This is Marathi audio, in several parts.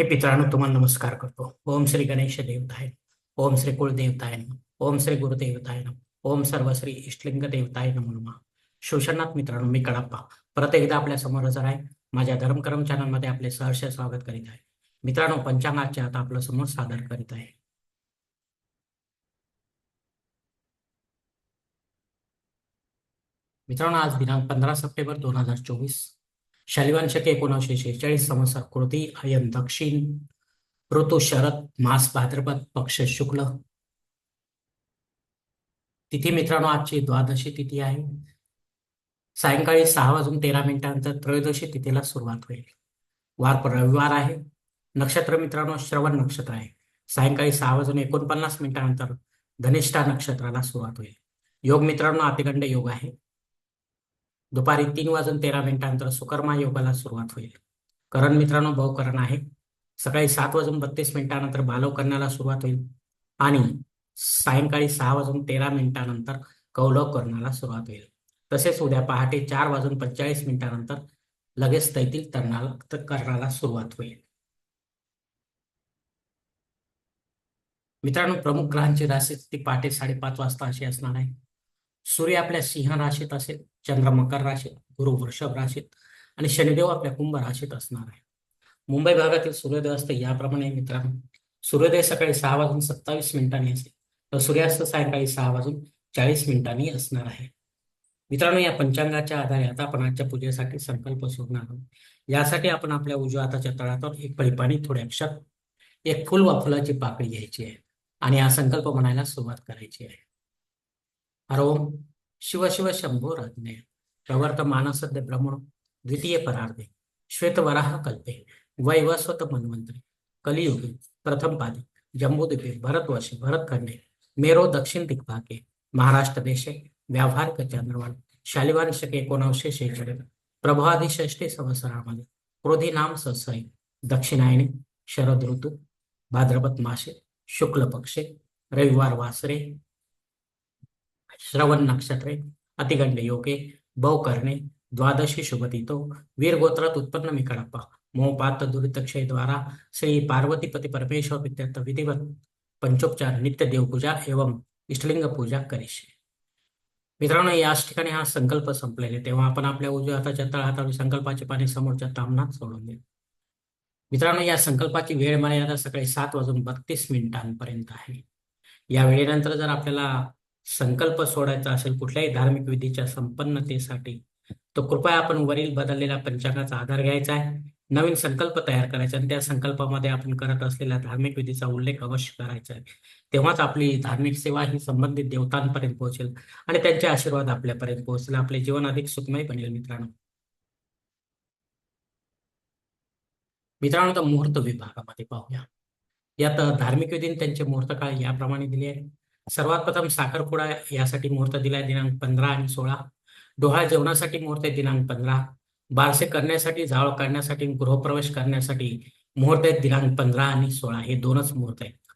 हे मित्रांनो तुम्हाला नमस्कार करतो. ओम श्री गणेश देवताय ओम श्री कुलदेवताय नमः. ओम श्री गुरुदेवताय नमः. ओम सर्व श्री इष्टलिंग देवताय नमो नमः. शिवशनाथ मित्रांनो, मी कडप्पा. परत एकदा आपल्या समोर हजर आहे. माझ्या धर्मकरम चॅनलमध्ये आपले सहर्ष स्वागत करीत आहे. मित्रांनो, पंचांगाचे आता आपल्या समोर सादर करीत आहे. मित्रांनो, आज दिनांक पंधरा सप्टेंबर दोन हज़ार चोवीस. शालिवांशके शके एकोणीसशे शेहेचाळीस समसा कृती अयन दक्षिण ऋतू शरद मास भाद्रपद पक्ष शुक्ल. तिथी मित्रांनो आजची द्वादशी तिथी आहे. सायंकाळी सहा वाजून तेरा मिनिटांनंतर त्रयोदशी तिथीला सुरुवात होईल. वार रविवार आहे. नक्षत्र मित्रांनो श्रवण नक्षत्र आहे. सायंकाळी सहा वाजून एकोणपन्नास मिनिटांनंतर धनिष्ठा नक्षत्राला सुरुवात होईल. योग मित्रांनो अतिगंड योग आहे. दुपारी तीन वाजून तेरा मिनिटांतर सुकर्मा योगाला सुरुवात होईल. करण मित्रांनो बहुकरण आहे. सकाळी सात वाजून बत्तीस मिनिटांनंतर बालव करण्याला सुरुवात होईल आणि सायंकाळी सहा वाजून तेरा मिनिटांनंतर कौलव करण्याला सुरुवात होईल. तसेच उद्या पहाटे चार वाजून पंचेचाळीस मिनिटांनंतर लगेच तैतील तरणाला करण्याला सुरुवात होईल. मित्रांनो प्रमुख ग्रहांची राशी ती पहाटे साडेपाच वाजता अशी असणार आहे. सूर्य आपल्या सिंह राशीत असेल. चंद्र मकर राशीत गुरु वृषभ राशीत आणि शनिदेव आपल्या कुंभ राशीत असणार आहे. मुंबई भागातील सूर्योदय असते याप्रमाणे मित्रांनो सूर्योदय सकाळी सहा वाजून सत्तावीस मिनिटांनी असेल तर सूर्यास्त सायंकाळी सहा वाजून चाळीस मिनिटांनी असणार आहे. मित्रांनो या पंचांगाच्या आधारे आता आपण आजच्या पूजेसाठी संकल्प सोडणार आहोत. यासाठी आपण आपल्या उजव्या हाताच्या तळातून एक परिपाणी पाणी थोडे अक्षर एक फुल वा फुलाची पाकळी घ्यायची आहे आणि हा संकल्प म्हणायला सुरुवात करायची आहे. हरोम शिव शिव शंभो रत्ने। प्रवर्त मानसद्य ब्रह्मण द्वितीय परार्धे श्वेतवराह कल्पे वैवस्वत मन्वंतरी कलियुगे प्रथम पादे जम्बूद्वीपे भरतवर्षे भरतखंडे मेरो दक्षिण दिग्भागे महाराष्ट्र देशे व्यावहारिक चंद्रवाड शालिवार शके एकोणावीसशे शेहेचाळीस प्रभादी षष्टी संवत्सरामध्ये क्रोधी नाम सत्सई दक्षिणायने शरद ऋतू भाद्रपद मासे शुक्ल पक्षे रविवार वासरे श्रवण नक्षत्रे अतिगंड योगे करणे द्वादशी शुभतितो वीर गोत्रात उत्पन्न मी कडप्पा मोपात दुरितक्षय द्वारा श्री पार्वतीपती परमेश्वर विद्यार्थ विधिवत पंचोपचार नित्य देवपूजा एवं इष्टलिंग पूजा करीशे मित्रांनो याच ठिकाणी हा संकल्प संपलेले तेव्हा आपण आपल्या उजव्या हाताच्या तळहातावर संकल्पाचे पाणी समोरच्या तामनात सोडून देऊ. मित्रांनो या संकल्पाची वेळ मर्यादा सकाळी सात वाजून बत्तीस मिनिटांपर्यंत आहे. या वेळेनंतर जर आपल्याला संकल्प सोडायचा असेल कुठल्याही धार्मिक विधीच्या संपन्नतेसाठी तो कृपया आपण वरील बदललेल्या पंचांगाचा आधार घ्यायचा आहे. नवीन संकल्प तयार करायचा आणि त्या संकल्पामध्ये आपण करत असलेल्या धार्मिक विधीचा उल्लेख अवश्य करायचा आहे. तेव्हाच आपली धार्मिक सेवा ही संबंधित देवतांपर्यंत पोहोचेल आणि त्यांचे आशीर्वाद आपल्यापर्यंत पोहोचेल आपले जीवन अधिक सुखमय बनेल मित्रांनो. मित्रांनो तर मुहूर्त विभागामध्ये पाहूया. यात धार्मिक विधीने त्यांचे मुहूर्त काळ याप्रमाणे दिले आहे. सर्वात प्रथम साखरपुडा यासाठी मुहूर्त दिलाय दिनांक पंधरा आणि सोळा. डोहाळ जेवणासाठी मुहूर्त आहे दिनांक पंधरा. बारसे करण्यासाठी जाळ काढण्यासाठी गृहप्रवेश करण्यासाठी मुहूर्त आहेत दिनांक पंधरा आणि सोळा. हे दोनच मुहूर्त आहेत.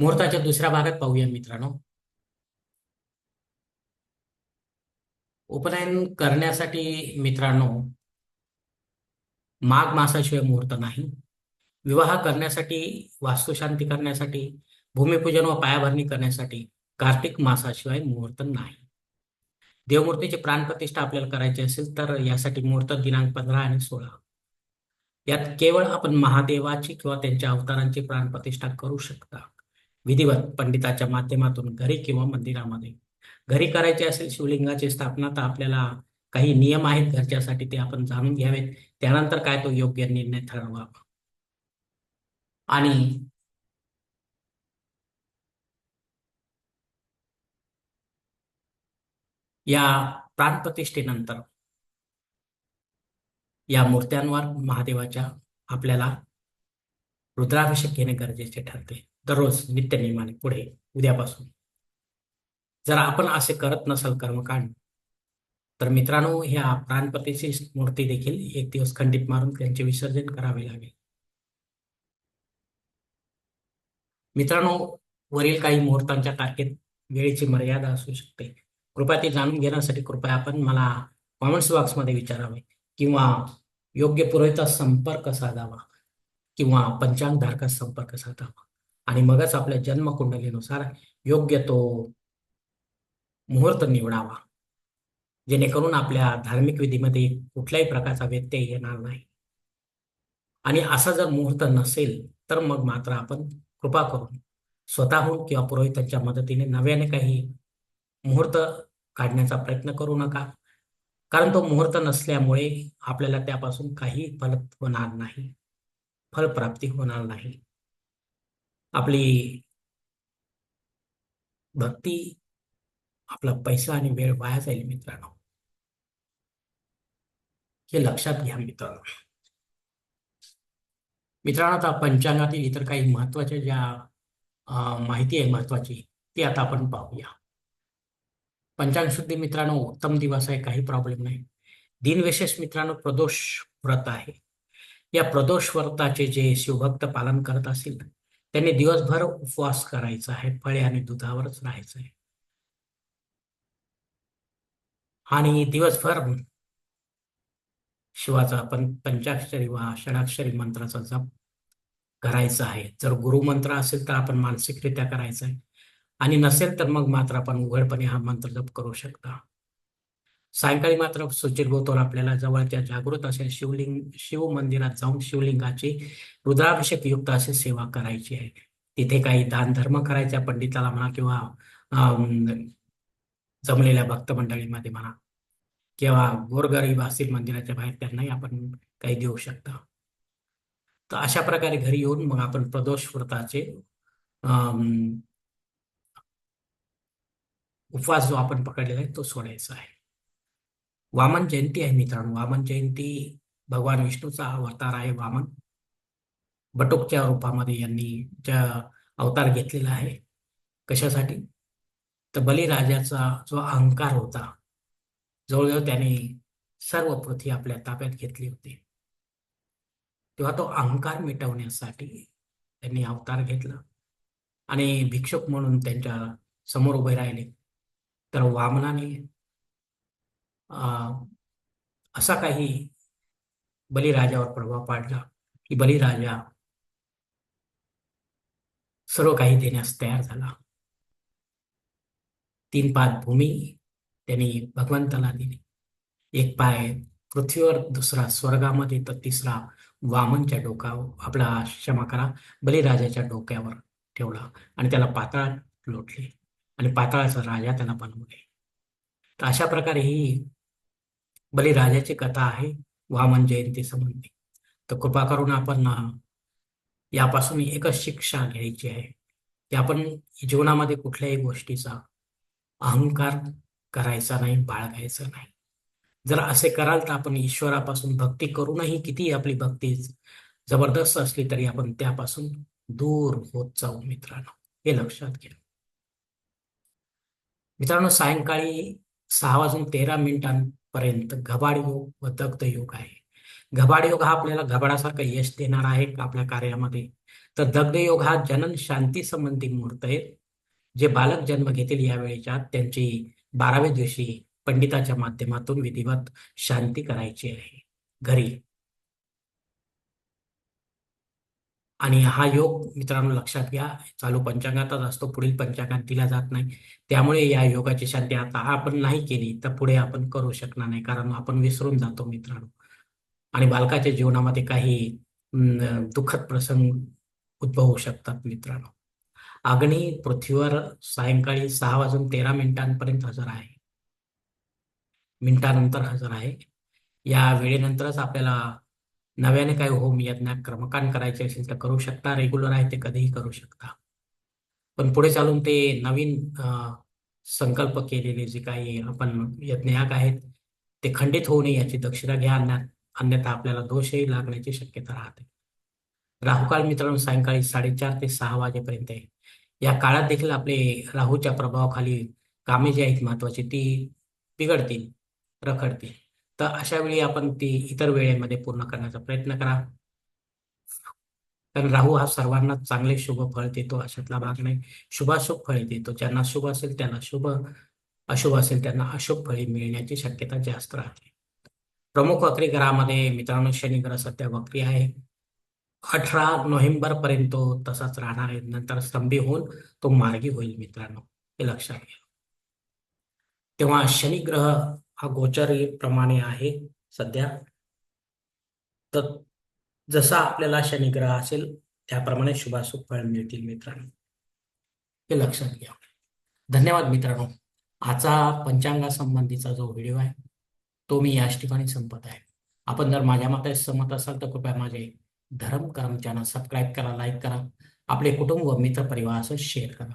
मुहूर्ताच्या दुसऱ्या भागात पाहूया मित्रांनो. उपनयन करण्यासाठी मित्रांनो माघ मासाशिवाय मुहूर्त नाही. विवाह करण्यासाठी वास्तुशांती करण्यासाठी भूमिपूजन व पायाभरणी करण्यासाठी कार्तिक मासाशिवाय मुहूर्त नाही. देवमूर्तीची प्राणप्रतिष्ठा आपल्याला करायची असेल तर यासाठी मुहूर्त दिनांक पंधरा आणि सोळा. यात केवळ आपण महादेवाची किंवा त्यांच्या अवतारांची प्राणप्रतिष्ठा करू शकता. विधिवत पंडिताच्या माध्यमातून घरी किंवा मंदिरामध्ये. घरी करायची असेल शिवलिंगाची स्थापना तर आपल्याला काही नियम आहेत घरच्यासाठी ते आपण जाणून घ्यावेत. त्यानंतर काय तो योग्य निर्णय ठरवावा. आणि या प्राणप्रतिष्ठेनंतर या मूर्त्यांवर महादेवाच्या आपल्याला रुद्राभिषेक घेणे गरजेचे ठरते. दररोज नित्यनियमाने पुढे उद्यापासून. जर आपण असे करत नसाल कर्मकांड तर मित्रांनो ह्या प्राणपतीची मूर्ती देखील एक दिवस खंडित मारून त्यांचे विसर्जन करावे लागेल. मित्रांनो वरील काही मुहूर्तांच्या तारखेत वेळेची मर्यादा असू शकते. कृपया ते जाणून घेण्यासाठी कृपया आपण मला कॉमेंट्स बॉक्समध्ये विचारावे किंवा योग्य पुरोहिता संपर्क साधावा किंवा पंचांगधारका संपर्क साधावा. आणि मगच आपल्या जन्मकुंडलीनुसार योग्य तो मुहूर्त निवडावा. जेणेकरून आपल्या धार्मिक विधीमध्ये कुठल्याही प्रकारचा व्यत्यय येणार नाही. आणि असा जर मुहूर्त नसेल तर मग मात्र आपण कृपा करून स्वतःहून किंवा पुरोहितांच्या मदतीने नव्याने काही मुहूर्त काढण्याचा प्रयत्न करू नका. कारण तो मुहूर्त नसल्यामुळे आपल्याला त्यापासून काही फल होणार नाही. फलप्राप्ती होणार नाही. आपली भक्ती आपला पैसा आणि वेळ वाया जाईल मित्रांनो. हे लक्षात घ्या मित्रांनो. मित्रांनो आता पंचांगातील इतर काही महत्त्वाच्या ज्या माहिती आहे महत्वाची ती आता आपण पाहूया. पंचांग शुद्धी मित्रांनो उत्तम दिवस आहे काही प्रॉब्लेम नाही. दिनविशेष मित्रांनो प्रदोष व्रत आहे. या प्रदोष व्रताचे जे शिवभक्त पालन करत असतील त्यांनी दिवसभर उपवास करायचा आहे फळे आणि दुधावरच राहायचं आहे. आणि दिवसभर शिवाचा आपण पंचाक्षरी वा षडाक्षरी मंत्राचा जप करायचा आहे. जर गुरुमंत्र असेल तर आपण मानसिकरित्या करायचा आहे. आणि नसेल तर मग मात्र आपण उघडपणे हा मंत्र जप करू शकता. सायंकाळी मात्र सुचिरभोवतोर आपल्याला जवळच्या जागृत अशा शिवलिंग शिव मंदिरात जाऊन शिवलिंगाची रुद्राभिषेक युक्त अशी सेवा करायची आहे. तिथे काही दान धर्म करायचा पंडिताला म्हणा किंवा जमलेल्या भक्त मंडळीमध्ये म्हणा किंवा गोरगरीब असतील मंदिराच्या बाहेर त्यांनाही आपण काही देऊ शकता. तर अशा प्रकारे घरी येऊन मग आपण प्रदोष व्रताचे उपवास जो आपण पकडलेला आहे तो सोडायचा आहे. वामन जयंती आहे मित्रांनो. वामन जयंती भगवान विष्णूचा अवतार आहे वामन. बटुकच्या रूपामध्ये यांनी ज्या अवतार घेतलेला आहे कशासाठी? तर बलिराजाचा जो अहंकार होता जवळजवळ त्याने सर्व पृथ्वी आपल्या ताब्यात घेतली होती. तेव्हा तो अहंकार मिटवण्यासाठी त्यांनी अवतार घेतला. आणि भिक्षुक म्हणून त्यांच्यासमोर उभे राहिले. तर वामनाने असा काही बलिराजावर प्रभाव पाडला की बलिराजा सर्व काही देण्यास तयार झाला. तीन पाद भूमी त्यांनी भगवंताला दिली. एक पाय पृथ्वीवर दुसरा स्वर्गामध्ये तर तिसरा वामनच्या डोक्यावर आपला क्षमा करा बलिराजाच्या डोक्यावर ठेवला आणि त्याला पाताळात लोटले. आणि पाताळाचा राजा त्यांना बनवले तर अशा प्रकारे ही बलिराजाची कथा आहे वामन जयंती संबंधी. तर कृपा करून आपण यापासून एकच शिक्षा घ्यायची आहे की आपण जीवनामध्ये कुठल्याही गोष्टीचा अहंकार करायचा नाही बाळगायचा नाही. जर असे कराल तर आपण ईश्वरापासून भक्ती करूनही किती आपली भक्ती जबरदस्त असली तरी आपण त्यापासून दूर होत जाऊ मित्रांनो. हे लक्षात घ्या. मित्रांनो सायंकाळी सहा वाजून तेरा मिनिटांपर्यंत घबाड योग व दग्ध योग आहे. घबाड योग हा आपल्याला घबाडासारखं यश देणार आहे आपल्या कार्यामध्ये. तर दग्ध योग हा जनन शांती संबंधी मुहूर्त आहे जे बालक जन्म घेतील यावेळेच्या त्यांची बाराव्या दिवशी पंडिताच्या माध्यमातून विधिवत शांती करायची आहे. घरी आणि हा योग मित्रांनो लक्षात घ्या चालू पंचांगातच असतो पुढील पंचांगात दिला जात नाही. त्यामुळे या योगाची शांती आता आपण नाही केली तर पुढे आपण करू शकणार नाही कारण आपण विसरून जातो मित्रांनो. आणि बालकाच्या जीवनामध्ये काही दुःखद प्रसंग उद्भवू शकतात मित्रांनो. अग्नी पृथ्वीवर सायंकाळी सहा वाजून तेरा मिनिटांपर्यंत हजर आहे. मिनिटानंतर हजर आहे. या वेळेनंतरच आपल्याला नव्याने काय होम यज्ञ क्रमकान करायचे असेल तर करू शकता रेग्युलर आहे ते कधीही करू शकता. पण पुढे चालून ते नवीन संकल्प केलेले जे काही आपण यज्ञयाग आहेत ते खंडित होऊ नये याची दक्षता घ्या अन्यथा आपल्याला दोषही लागण्याची शक्यता राहते. राहुकाळ मित्रांनो सायंकाळी साडेचार ते सहा वाजेपर्यंत आहे. या काळात देखील आपले राहूच्या प्रभावाखाली कामे जी आहेत महत्वाची ती बिघडतील रखडतील. तर अशा वेळी आपण ती इतर वेळेमध्ये पूर्ण करण्याचा प्रयत्न करा. कारण राहू हा सर्वांना चांगले शुभ फळ देतो अशातला भाग नाही. शुभाशुभ फळे देतो. ज्यांना शुभ असेल त्यांना शुभ अशुभ असेल त्यांना अशुभ फळे मिळण्याची शक्यता जास्त राहते. प्रमुख वक्री ग्रहामध्ये मित्रांनो शनी ग्रह सध्या वक्री आहे. अठरा नोव्हेंबर पर्यंत तो तसाच राहणार आहे. नंतर स्तंभी होऊन तो मार्गी होईल मित्रांनो. हे लक्षात घ्या. तेव्हा शनी ग्रह हा गोचरी प्रमाणे आहे सध्या. तर जसा आपल्याला शनिग्रह असेल त्याप्रमाणे शुभाशुभ फळ मिळतील मित्रांनो. हे लक्षात घ्या. धन्यवाद मित्रांनो. आजचा पंचांगासंबंधीचा जो व्हिडिओ आहे तो मी याच ठिकाणी संपत आहे. आपण जर माझ्या मते सहमत असाल तर कृपया माझे धर्म कर्म चॅनल सबस्क्राईब करा लाईक करा. आपले कुटुंब व मित्र असं शेअर करा.